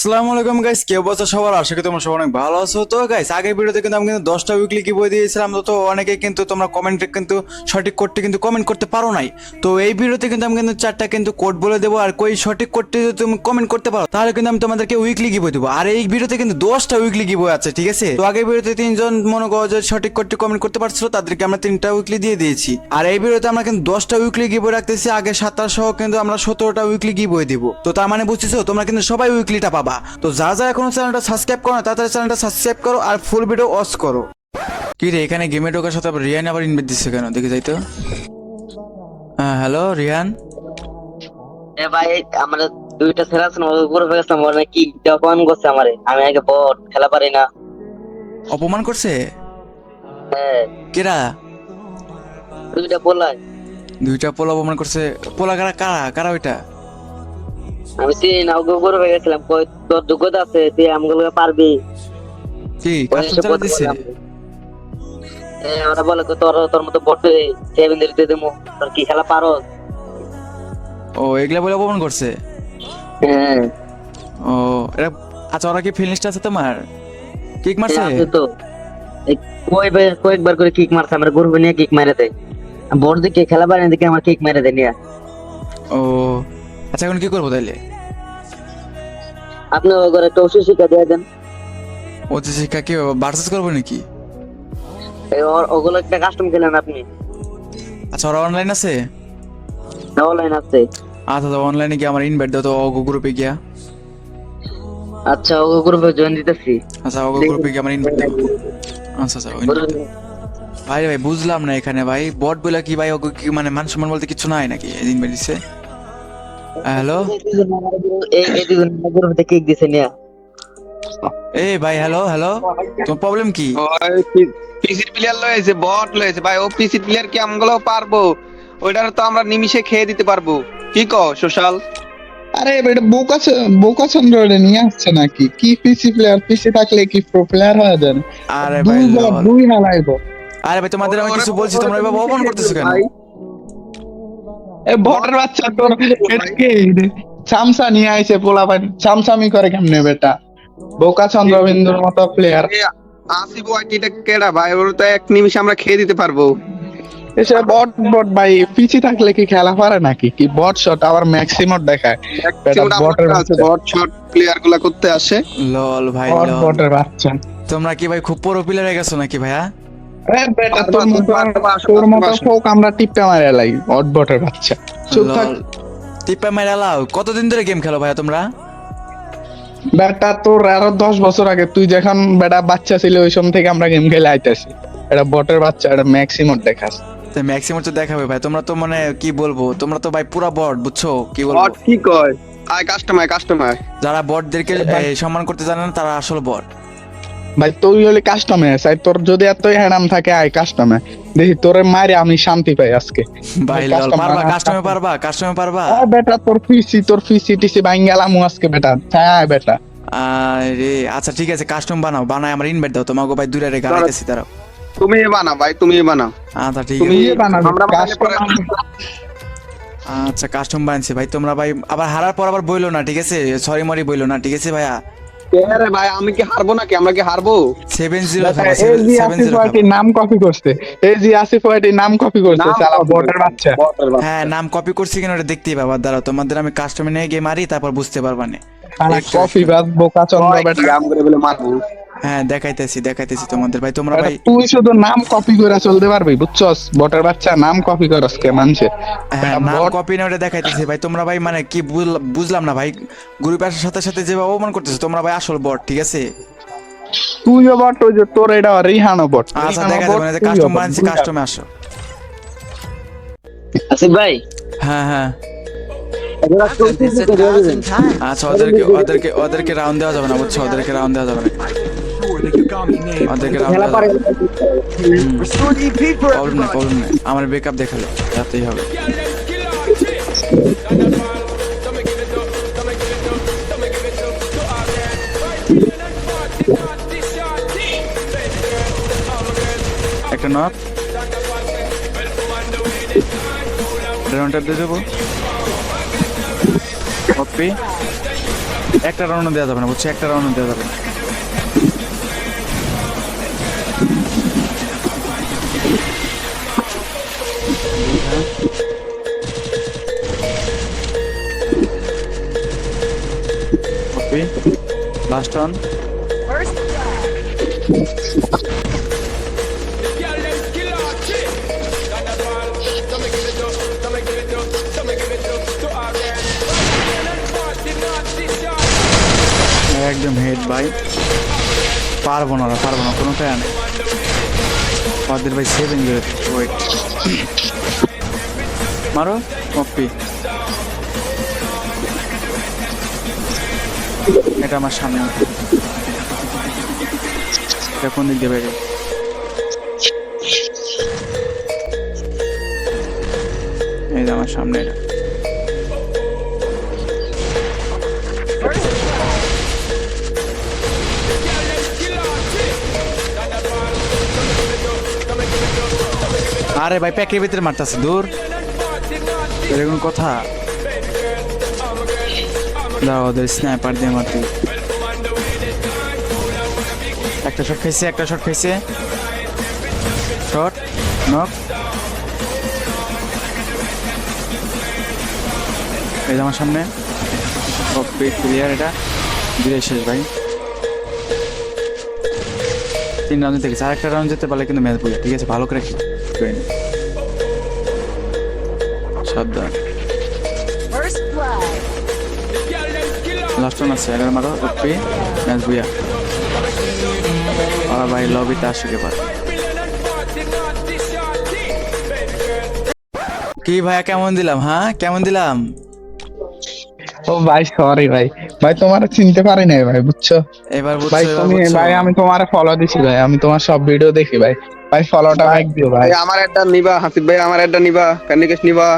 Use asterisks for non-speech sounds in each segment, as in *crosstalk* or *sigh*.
আসসালামু আলাইকুম গাইস অবস্থা সবার? অনেক ভালো আছো। তো গাইস আগের ভিডিওতে কিন্তু আমি কিন্তু দশটা উইকলি বই দিয়েছিলাম। তো অনেকে কিন্তু তোমরা কিন্তু সঠিক কিন্তু কমেন্ট করতে পারো নাই। তো, এই ভিডিওতে কিন্তু আমি কিন্তু কিন্তু কোড বলে দেবো। আর কই সঠিক তুমি কমেন্ট করতে পারো, তাহলে কিন্তু আমি তোমাদেরকে উইকলি দেবো। আর এই ভিডিওতে কিন্তু দশটা উইকলি আছে, ঠিক আছে? তো, আগের ভিডিওতে তিনজন মনে করো যে সঠিক কমেন্ট করতে পারছিল, তাদেরকে আমরা তিনটা উইকলি দিয়ে দিয়েছি। আর এই ভিডিওতে আমরা কিন্তু দশটা উইকলি রাখতেছি। আগে সাতটা সহ কিন্তু আমরা সতেরোটা উইকলি কি বই দিব। তো, তার মানে বুঝতেছো? তোমরা কিন্তু সবাই উইকলিটা পাবা। তো যারা যারা এখনও চ্যানেলটা সাবস্ক্রাইব করো না তাড়াতাড়ি চ্যানেলটা সাবস্ক্রাইব করো আর ফুল ভিডিও অস করো। কি রে এখানে গেমে ঢোকার সাথে আবার রিয়ান আবার ইনভাইট দিচ্ছে কেন? দেখে যাই তো। হ্যাঁ হ্যালো রিয়ান? এ ভাই আমরা দুইটা ছেলে আছে উপরে গেছিলাম ওরা কি অপমান করছে আমারে। আমি আগে বট খেলা পারি না। অপমান করছে? হ্যাঁ। কেরা? দুইটা পোলা। দুইটা পোলা অপমান করছে। পোলা কারা কারা? কারা ওইটা? আমি চিনি না ওকে উপরে গেছিলাম কই তোর যোগ্যতা আছে তুই আমগুলোকে পারবি? কি চালা বললাম। এ, ওরা বলে তোর তোর মতো বট সেভেন দিতে দেবো তোর কি খেলা পারো ও এগুলা বলে অপমান করছে? হ্যাঁ। ও এটা আচ্ছা ওরা কি ফিলিংসটা আছে তোমার? কিক মারছে? তো। কয়েকবার করে কিক মারছে আমরা গ্রুপে নিয়ে কিক মেরে দেয়। বট দিকে খেলা না দিকে আমার কিক মেরে দেয় নিয়ে। ও আচ্ছা এখন কি করব তাইলে? আপনি ওই ঘরে একটা ওষুধ শিক্ষা দিয়ে দেন। ও যে শিক্ষা কি ভার্সেস করব নাকি? এই ওর- ওগুলো একটা কাস্টম খেলেন আপনি। আচ্ছা ওরা অনলাইন আছে? অনলাইন আছে। আচ্ছা তো অনলাইনে গিয়ে আমার ইনভাইট দাও তো অগো গ্রুপে গিয়া। আচ্ছা ও গ্রুপে জয়েন দিতেছি। আচ্ছা অগো গ্রুপে গিয়ে আমার ইনভাইট দাও। আচ্ছা আচ্ছা ভাই ভাই বুঝলাম না এখানে ভাই। বট বলে কি ভাই ওগো কি মানে মান সম্মান বলতে কিছু নাই নাকি? ইনভাইট দিছে। হ্যালো? কিক দিছে নিয়া। এ ভাই হ্যালো হ্যালো। তোমার প্রবলেম কি? পিসি প্লেয়ার লয়েছে বট লয়েছে ভাই ও পিসি প্লেয়ার কি আমগুলো পারব? ওইটার তো আমরা নিমিশে খেয়ে দিতে পারব। কি কো সোশ্যাল? আরে এটা বোকা বোকা চন্দ্র নিয়ে আসছে নাকি? কি পিসি প্লেয়ার পিসি থাকলে কি প্রো প্লেয়ার হয়ে যান? আরে ভাই দুই লল। আরে ভাই তোমাদের আমি কিছু বলছি তোমরা এভাবে অপমান করতেছো কেন? এ বাচ্চা তোর *laughs* এটা কে? নিয়ে আইছে পোলা ভাই চামচামি করে কেমনে বেটা? বোকা চন্দ্রবিন্দুর মতো প্লেয়ার আসিফ ওয়াইটিটা কেডা ভাই? ওর তো এক নিমিশে আমরা খেয়ে দিতে পারব। এসে বট বট ভাই পিসি থাকলে কি খেলা পারে নাকি? কি বট শট আবার ম্যাক্সিমাম দেখায়। বেটা বটের বট শট প্লেয়ারগুলা করতে আসে। লল ভাই বট লল। বটের বাচ্চা। তোমরা কি ভাই খুব পুরো প্লেয়ার হয়ে গেছো নাকি ভাইয়া? তোর মতো পারবা, পারবা, তোর। ফোক আমরা মারে বাচ্চা। চুপ থাক। লাও। কতদিন ধরে গেম খেলো ভাইয়া তোমরা? বেটা তোর আরও দশ বছর আগে তুই যখন বেটা বাচ্চা ছিল ওই সময় থেকে আমরা গেম খেলে আইতাছি। এটা বটের বাচ্চা এটা ম্যাক্সিমাম দেখাস। তো ম্যাক্সিমাম তো দেখাবে ভাই। তোমরা তো মানে কি বলব? তোমরা তো ভাই পুরা বট বুঝছ? কি বলব? বট কি কয়? আয় কাস্টমার কাস্টমার যারা বটদেরকে সম্মান করতে জানে না তারা আসল বট। ভাই তুই হলে কাস্টমে চাই তোর যদি এতই হ্যাডাম থাকে আয় কাস্টমে দেখি তোরে মারে আমি শান্তি পাই আজকে। ভাই লল পারবা? না, কাস্টমে পারবা? কাস্টমে পারবা? আয় বেটা তোর পিসি তোর পিসি টিসি বাঙ্গালামু আজকে বেটা। আয় বেটা। আরে আচ্ছা ঠিক আছে কাস্টম বানাও বানাই আমার ইনভাইট দাও তোমাকে ভাই দূরে রেখে গাড়াইতেছি তারাও তুমি বানা ভাই তুমি বানাও। আচ্ছা ঠিক আছে পরে customer- আচ্ছা কাস্টম বানাইছি ভাই তোমরা ভাই আবার হারার পর আবার বইলো না ঠিক আছে? সরি মরি বইলো না ঠিক আছে ভাইয়া? কে ভাই আমি কি হারবো নাকি? আমরা কি হারবো? সেভেন জিরো বেটা, খাব এই জি সেভেন আসিফ জিরো নাম কপি করছে। এই জি আসিফ ওয়াইটির নাম কপি করছে সালা বটের বাচ্চা। হ্যাঁ নাম কপি করছি কিনা ওটা দেখতেই পাবা। দাঁড়াও তোমাদের আমি কাস্টমে নিয়ে গিয়ে মারি তারপর বুঝতে পারবা না। কপি বাদ বোকা চন্দ্র বেটা। করে বলে মারবো? হ্যাঁ দেখাইতেছি দেখাইতেছি তোমাদের ভাই। তোমরা ভাই তুই শুধু নাম কপি করে চলতে পারবি বুঝছস? বটের বাচ্চা নাম কপি করস কে মানছে হ্যাঁ নাম কপি না ওটা দেখাইতেছি ভাই। তোমরা ভাই মানে কি বুঝলাম না ভাই। গ্রুপে আসার সাথে সাথে যেভাবে অপমান করতেছো তোমরা ভাই আসল বট ঠিক আছে? তুইও বট ওই যে তোর এটা রিহানো বট আচ্ছা দেখা যাবে না তুইও কাস্টম আসো। আসিফ ভাই? হ্যাঁ হ্যাঁ। আচ্ছা ওদেরকে ওদেরকে ওদেরকে রাউন্ড দেওয়া যাবে না বুঝছ? ওদেরকে রাউন্ড দেওয়া যাবে না। প্রবলেম নেই প্রবলেম নেই। আমার বেকআপ দেখাল যাতেই হবে। একটা নক রাউন্ডটা দিয়ে দেবো। কপি একটা রাউন্ড দেওয়া যাবে না বুঝছ? একটা রাউন্ড দেওয়া যাবে না। কপি লাস্ট অন একদম হেড ভাই। পারব না পারব না, কোনো প্যান ওদের ভাই সেভেন ওয়েট মারো কপি এটা আমার সামনে। এটা কোন দিক দিয়ে বেরিয়ে এই যে আমার সামনে এটা। আরে ভাই, প্যাকের ভিতরে মারতেছে, দূর। এরকম কথা? দাও, ওদের স্নাইপার দিয়ে মারতে। একটা শট খাইছে, একটা শট খাইছে। শট নক এই আমার সামনে। ক্লিয়ার এটা। দিয়ে শেষ ভাই। তিন রাউন্ড থেকে চার একটা রাউন্ড যেতে পারলে কিন্তু ম্যাচ বলে ঠিক আছে, ভালো করে খেলো সাবধান. লাস্ট রান আছে এগারো মারো ওপি ম্যাচ বুয়া আর ভাই লবিতে আসে এবার। কি ভাইয়া কেমন দিলাম হ্যাঁ? কেমন দিলাম? ও ভাই সরি ভাই। ভাই তোমার চিনতে পারি নাই ভাই বুঝছ? এবার ভাই তুমি ভাই আমি তোমার ফলো দিছি ভাই আমি তোমার সব ভিডিও দেখি ভাই। ভাই ফলোটা ব্যাক দিও ভাই। আমার একটা নিবা হাসিব ভাই আমার একটা নিবা ক্যান্ডিকেশ নিবা।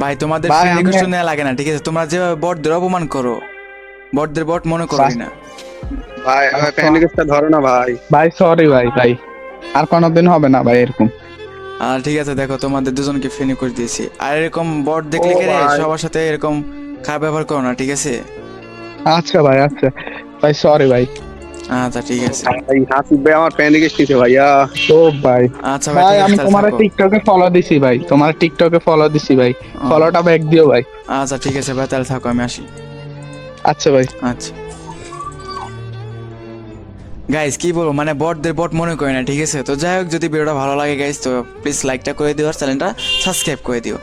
ভাই তোমাদের ফ্রেন্ড রিকোয়েস্ট নেওয়া লাগে না ঠিক আছে? তোমরা যে বটদের অপমান করো বটদের বট মনে করো না। ভাই আমার ক্যান্ডিকেশটা ধরো না ভাই। ভাই সরি ভাই ভাই। আর কোনোদিন হবে না ভাই এরকম। আর ঠিক আছে দেখো তোমাদের দুজনকে ফ্রেন্ড রিকোয়েস্ট দিয়েছি। আর এরকম বট দেখলে ও কে রে, সবার সাথে এরকম খারাপ ব্যবহার করো না ঠিক আছে? আচ্ছা ভাই আচ্ছা। ভাই সরি ভাই। আচ্ছা ঠিক আছে। ভাই হাসিব ভাই আমার ক্যান্ডিকেশ নিছে ভাইয়া। ও ভাই। আচ্ছা ভাই আমি তোমার টিকটকে ফলো দিছি ভাই। তোমার টিকটকে ফলো দিছি ভাই। ফলোটা ব্যাক দিও ভাই। আচ্ছা ঠিক আছে ভাই তাহলে থাকো আমি আসি। আচ্ছা ভাই। আচ্ছা। গাইস কি বলব মানে বটদের বট মনে করে না ঠিক আছে? তো যাই হোক যদি ভিডিওটা ভালো লাগে গাইস তো প্লিজ লাইকটা করে দিও আর চ্যানেলটা সাবস্ক্রাইব করে দিও।